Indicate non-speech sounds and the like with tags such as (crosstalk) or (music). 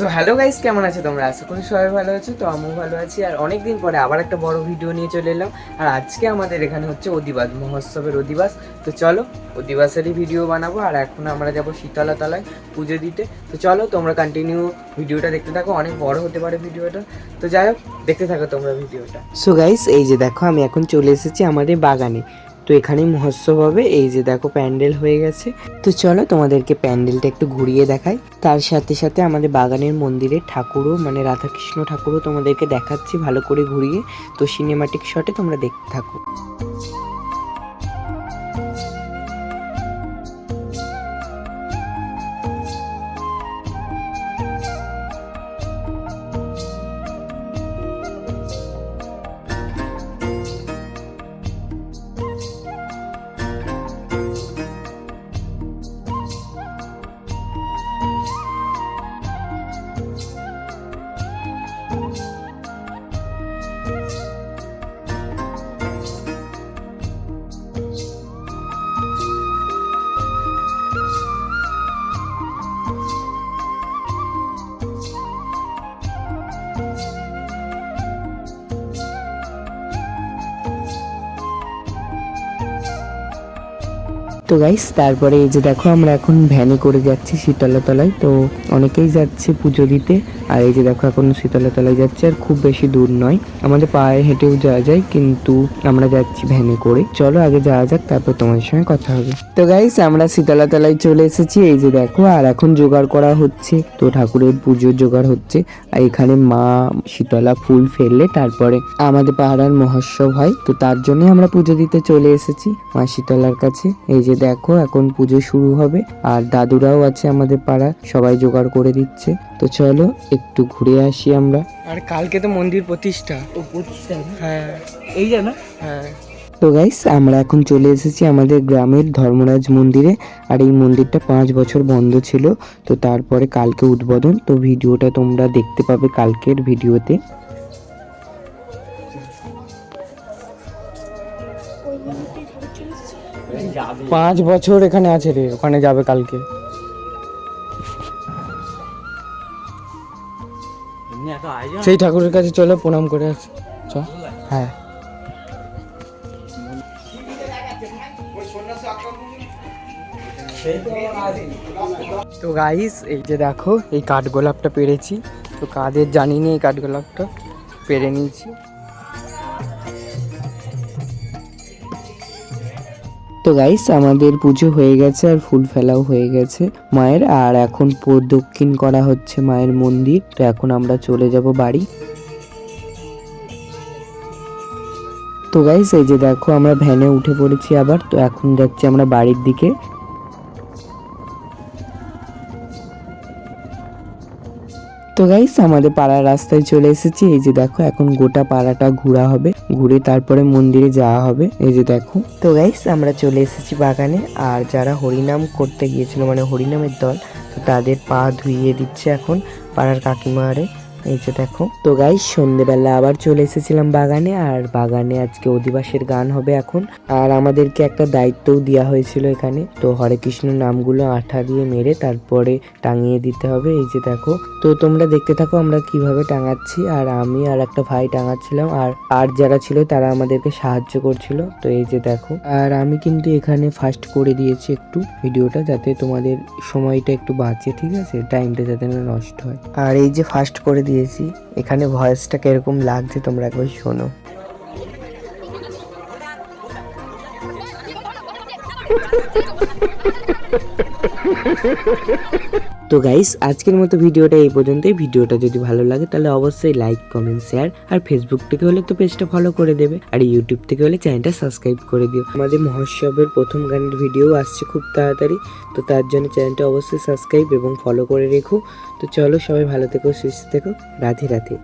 So hello guys কেমন আছো তোমরা? আশা করি সবাই ভালো আছো, তো আমিও ভালো আছি। আর অনেক দিন পরে আবার একটা বড় ভিডিও নিয়ে চলে এলাম। আর আজকে আমাদের এখানে হচ্ছে অধিবাস, মহোৎসবের অধিবাস। তো চলো, অধিবাসেরই ভিডিও বানাবো। আর এখন আমরা যাব শীতলা তলায় পুজো দিতে। তো চলো, তোমরা কন্টিনিউ ভিডিওটা দেখতে থাকো। অনেক বড় হতে পারে ভিডিওটা তো যাই হোক, দেখতে থাকো তোমরা ভিডিওটা সো গাইস এই যে দেখো, আমি এখন চলে এসেছি আমাদের বাগানে। তো এখানেই মহোৎসব হবে। এই যে দেখো প্যান্ডেল হয়ে গেছে। তো চলো তোমাদেরকে প্যান্ডেলটা একটু ঘুরিয়ে দেখাই। তার সাথে সাথে আমাদের বাগানের মন্দিরে ঠাকুরও মানে রাধাকৃষ্ণ ঠাকুরও তোমাদেরকে দেখাচ্ছি ভালো করে ঘুরিয়ে। তো সিনেমাটিক শটে তোমরা দেখতে থাকো। তো গাইস তারপরে এই যে দেখো আমরা এখন ভ্যানে করে যাচ্ছি শীতলা তলায় তো অনেকেই যাচ্ছে পুজো দিতে। আর এই যে দেখো এখন শীতলা তলায় যাচ্ছে, আর খুব বেশি দূর নয়। আমাদের পায়ে হেঁটেও যাওয়া যায়, কিন্তু আমরা যাচ্ছি ভ্যানে করে। চলো আগে যাওয়া যাক, তারপর তোমাদের সঙ্গে কথা হবে। তো গাইস আমরা শীতলা তলায় চলে এসেছি। এই যে দেখো, আর এখন জোগাড় করা হচ্ছে। তো ঠাকুরের পুজোর জোগাড় হচ্ছে। আর এখানে মা শীতলা ফুল ফেললে, তারপরে আমাদের পাহাড়ার মহোৎসব হয়। তো তার জন্য আমরা পুজো দিতে চলে এসেছি মা শীতলার কাছে। এই যে দেখো এখন পুজো শুরু হবে। আর দাদুরাও আছে আমাদের পাড়া সবাই জোগাড় করে দিচ্ছে। তো চলো একটু ঘুরে আসি আমরা। আর কালকে তো মন্দির প্রতিষ্ঠা। ও প্রতিষ্ঠা? হ্যাঁ। এই যে না? হ্যাঁ। তো গাইস আমরা এখন চলে এসেছি আমাদের গ্রামের ধর্মরাজ মন্দিরে। আর এই মন্দিরটা পাঁচ বছর বন্ধ ছিল। তো তারপরে কালকে উদ্বোধন। তো ভিডিওটা তোমরা দেখতে পাবে কালকের ভিডিওতে। পাঁচ বছর এখানে আছে রে, ওখানে যাবে কালকে। সেই ঠাকুরের কাছে চলো, প্রণাম করে আস হ্যাঁ। তো গাইস এই যে দেখো, এই কাঠগোলাপটা পেরেছি। তো কাদের জানি না এই কাঠগোলাপটা পেরে নিয়েছি। তো গাইস আমাদের পুজো হয়ে গেছে আর ফুল ফেলাও হয়ে গেছে মায়ের। আর এখন প্রদক্ষিণ করা হচ্ছে মায়ের মন্দির। তো এখন আমরা চলে যাব বাড়ি। তো গাইস এই যে দেখো আমরা ভ্যানে উঠে পড়েছি আবার। তো এখন যাচ্ছি আমরা বাড়ির দিকে। তো গাইস আমাদের পাড়ার রাস্তায় চলে এসেছি। এই যে দেখো, এখন গোটা পাড়াটা ঘোরা হবে। ঘুরে তারপরে মন্দিরে যাওয়া হবে। এই যে দেখো। তো গাইস আমরা চলে এসেছি বাগানে। আর যারা হরিনাম করতে গিয়েছিল মানে হরিনামের দল, তো তাদের পা ধুইয়ে দিচ্ছে এখন পাড়ার কাকিমারে এই যে দেখো। তো গাইস সন্ধেবেলা আবার চলে এসেছিলাম বাগানে, আর বাগানে আজকে অধিবাসের গান হবে এখন। আর আমাদেরকে একটা দায়িত্বও দেওয়া হয়েছিল এখানে। তো হরে কৃষ্ণ নামগুলো আঠা দিয়ে মেরে তারপরে টাঙিয়ে দিতে হবে, এই যে দেখো। তো তোমরা দেখতে থাকো আমরা কীভাবে টাঙাচ্ছি, আর আমি আর একটা ভাই টাঙাচ্ছিলাম, আর আর যারা ছিল তারা আমাদেরকে সাহায্য করছিল, তো এই যে দেখো। আর আমি কিন্তু এখানে ফার্স্ট করে দিয়েছি একটু ভিডিওটা, যাতে তোমাদের সময়টা একটু বাঁচে, ঠিক আছে? টাইমটা যাতে না নষ্ট হয়। আর এই যে ফার্স্ট করে দিয়েছি। এখানে ভয়েসটা কীরকম লাগছে তোমরা একবার শোনো। (laughs) তো গাইস আজকের মতো ভিডিওটা এই পর্যন্তই। ভিডিওটা যদি ভালো লাগে, তাহলে অবশ্যই লাইক কমেন্ট শেয়ার আর ফেসবুক থেকে হলে তো পেজটা ফলো করে দেবে। আর ইউটিউব থেকে হলে চ্যানেলটা সাবস্ক্রাইব করে দিও। আমাদের মহোৎসবের প্রথম গানের ভিডিও আসছে খুব তাড়াতাড়ি, তো তার জন্য চ্যানেলটা অবশ্যই সাবস্ক্রাইব এবং ফলো করে রেখো। তো চলো সবাই ভালো থেকো, সুস্থ থেকো। রাধে রাধে।